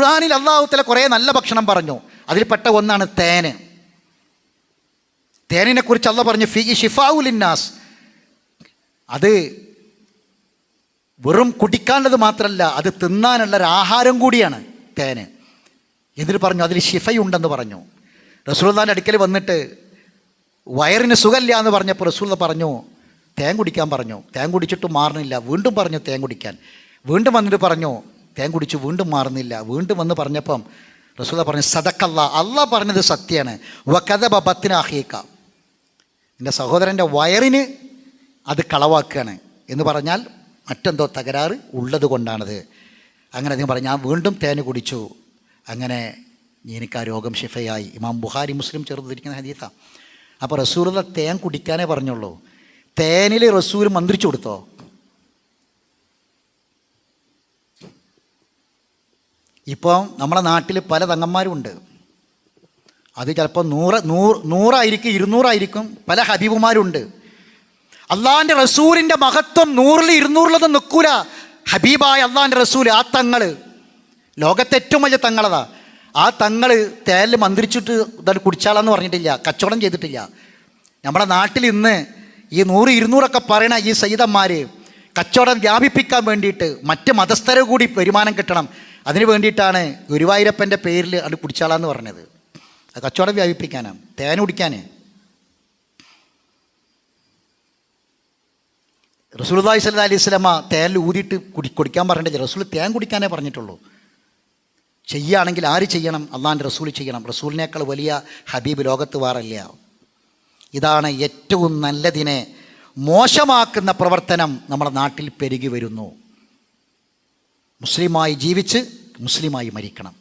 ഖുർആാനിൽ അള്ളാഹുത്തല കുറേ നല്ല ഭക്ഷണം പറഞ്ഞു. അതിൽപ്പെട്ട ഒന്നാണ് തേന്. തേനിനെ കുറിച്ച് അള്ള പറഞ്ഞു ഫി ഷിഫാവുലിന്നാസ് അത് വെറും കുടിക്കാനുള്ളത് മാത്രമല്ല അത് തിന്നാനുള്ള ഒരു ആഹാരം കൂടിയാണ് തേന്. എന്നിട്ട് പറഞ്ഞു അതിൽ ഷിഫയുണ്ടെന്ന് പറഞ്ഞു. റസൂൽദാന്റെ അടുക്കൽ വന്നിട്ട് വയറിന് സുഖമില്ല എന്ന് പറഞ്ഞപ്പോൾ റസൂൽ പറഞ്ഞു തേൻ കുടിക്കാൻ പറഞ്ഞു. തേൻ കുടിച്ചിട്ട് മാറണില്ല. വീണ്ടും പറഞ്ഞു തേൻ കുടിക്കാൻ. വീണ്ടും വന്നിട്ട് പറഞ്ഞു തേൻ കുടിച്ച് വീണ്ടും മാറുന്നില്ല. വീണ്ടും വന്ന് പറഞ്ഞപ്പം റസൂല പറഞ്ഞു സദക്കല്ല അല്ല പറഞ്ഞത് സത്യമാണ് വക്കഥ ബത്തിന് അഹീക്ക എന്റെ സഹോദരന്റെ വയറിന് അത് കളവാക്കുകയാണ്. എന്ന് പറഞ്ഞാൽ മറ്റെന്തോ തകരാറ് ഉള്ളത് കൊണ്ടാണത്. അങ്ങനെ അദ്ദേഹം പറഞ്ഞു ഞാൻ വീണ്ടും തേന് കുടിച്ചു. അങ്ങനെ എനിക്ക് ആ രോഗം ഷിഫയായി ഇമാം ബുഹാരി മുസ്ലിം ചെറുതിരിക്കുന്ന ഹദീത്ത അപ്പോൾ റസൂലുള്ള തേൻ കുടിക്കാനേ പറഞ്ഞുള്ളൂ. തേനിൽ റസൂൽ മന്ത്രിച്ചു കൊടുത്തോ? ഇപ്പോൾ നമ്മുടെ നാട്ടിൽ പല തങ്ങന്മാരുമുണ്ട്. അത് ചിലപ്പോൾ നൂറ് നൂറ് നൂറായിരിക്കും ഇരുന്നൂറായിരിക്കും പല ഹബീബുമാരുണ്ട്. അള്ളാഹാന്റെ റസൂലിന്റെ മഹത്വം നൂറിൽ ഇരുന്നൂറിലൊന്നും നിൽക്കൂല ഹബീബായ അള്ളാന്റെ റസൂൽ ആ തങ്ങൾ ലോകത്തെ ഏറ്റവും വലിയ തങ്ങളതാ. ആ തങ്ങൾ തേലിൽ മന്ത്രിച്ചിട്ട് ഇതായിട്ട് കുടിച്ചാളെന്ന് പറഞ്ഞിട്ടില്ല കച്ചവടം ചെയ്തിട്ടില്ല. നമ്മുടെ നാട്ടിൽ ഇന്ന് ഈ നൂറ് ഇരുന്നൂറൊക്കെ പറയണ ഈ സൈതന്മാർ കച്ചവടം വ്യാപിപ്പിക്കാൻ വേണ്ടിയിട്ട് മറ്റ് മതസ്ഥരെ കൂടി വരുമാനം കിട്ടണം. അതിന് വേണ്ടിയിട്ടാണ് ഗുരുവായൂരപ്പന്റെ പേരിൽ അത് കുടിച്ചാളാന്ന് പറഞ്ഞത്. അത് കച്ചവടം വ്യാപിപ്പിക്കാനാണ് തേൻ കുടിക്കാനേ. റസൂൽദായ് സല്ല അലൈഹി സ്വലമ തേനിൽ ഊതിയിട്ട് കുടി കുടിക്കാൻ പറഞ്ഞിട്ടില്ല. റസൂൽ തേൻ കുടിക്കാനേ പറഞ്ഞിട്ടുള്ളൂ. ചെയ്യുകയാണെങ്കിൽ ആര് ചെയ്യണം? അള്ളാന്റെ റസൂൽ ചെയ്യണം. റസൂലിനേക്കാൾ വലിയ ഹബീബ് ലോകത്ത് വാറല്ല ഇതാണ് ഏറ്റവും നല്ലതിനെ മോശമാക്കുന്ന പ്രവർത്തനം നമ്മുടെ നാട്ടിൽ പെരുകി വരുന്നു. മുസ്ലിമായി ജീവിച്ച് മുസ്ലിമായി മരിക്കണം.